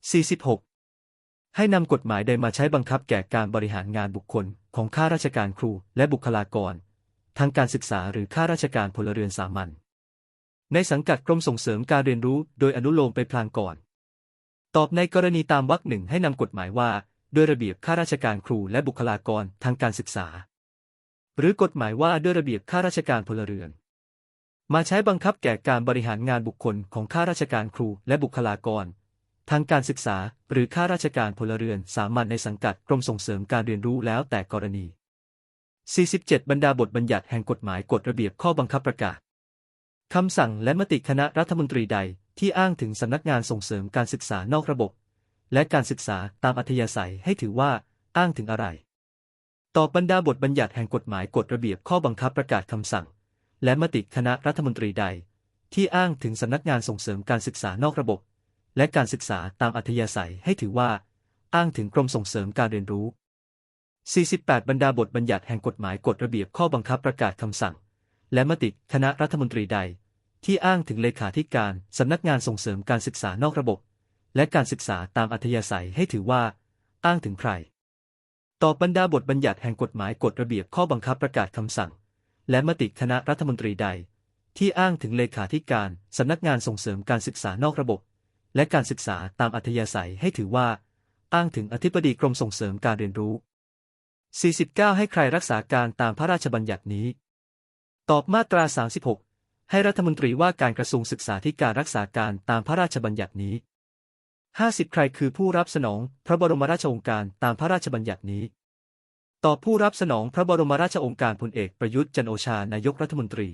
46 ให้นำกฎหมายใดมาใช้บังคับแก่การบริหารงานบุคคลของข้าราชการครูและบุคลากร ทางการศึกษาหรือข้าราชการพลเรือนสามัญในสังกัดกรมส่งเสริมการเรียนรู้โดยอนุโลมไปพลางก่อน ตอบในกรณีตามวรรคหนึ่งให้นำกฎหมายว่า ด้วยระเบียบข้าราชการครูและบุคลากรทางการศึกษา หรือกฎหมายว่าด้วยระเบียบข้าราชการพลเรือน มาใช้บังคับแก่การบริหารงานบุคคลของข้าราชการครูและบุคลากร ทางการศึกษา หรือข้าราชการพลเรือนสามัญในสังกัดกรมส่งเสริมการเรียนรู้แล้วแต่กรณี 47 บรรดาบทบัญญัติแห่งกฎหมายกฎระเบียบข้อบังคับประกาศคำสั่งและมติคณะรัฐมนตรีใดที่อ้างถึงสำนักงานส่งเสริมการศึกษานอกระบบ และการศึกษาตามอัธยาศัยให้ถือว่าอ้างถึงอะไรตอบบรรดาบทบัญญัติแห่งกฎหมายกฎระเบียบข้อบังคับประกาศคำสั่ง และมติคณะรัฐมนตรีใด ที่อ้างถึงสำนักงานส่งเสริมการศึกษานอกระบบ และการศึกษาตามอัธยาศัยให้ถือว่า อ้างถึงกรมส่งเสริมการเรียนรู้ 48 บรรดาบทบัญญัติแห่งกฎหมายกฎระเบียบข้อบังคับประกาศคำสั่ง และมติคณะรัฐมนตรีใด ที่อ้างถึงเลขาธิการสำนักงานส่งเสริมการศึกษานอกระบบ และการศึกษาตามอัธยาศัยให้ถือว่า อ้างถึงใครตอบบรรดาบทบัญญัติแห่งกฎหมายกฎระเบียบข้อบังคับประกาศคำสั่ง และมติคณะรัฐมนตรีใด ที่อ้างถึงเลขาธิการสำนักงานส่งเสริมการศึกษานอกระบบ และการศึกษาตามอัธยาศัยให้ถือว่า อ้างถึงอธิบดีกรมส่งเสริมการเรียนรู้ 49 ให้ใครรักษาการตามพระราชบัญญัตินี้ ตอบมาตรา 36 ให้รัฐมนตรีว่าการกระทรวงศึกษาธิการรักษาการตามพระราชบัญญัตินี้ 50 ใครคือผู้รับสนองพระบรมราชโองการตามพระราชบัญญัตินี้ ตอบผู้รับสนองพระบรมราชโองการพลเอกประยุทธ์จันโอชานายกรัฐมนตรี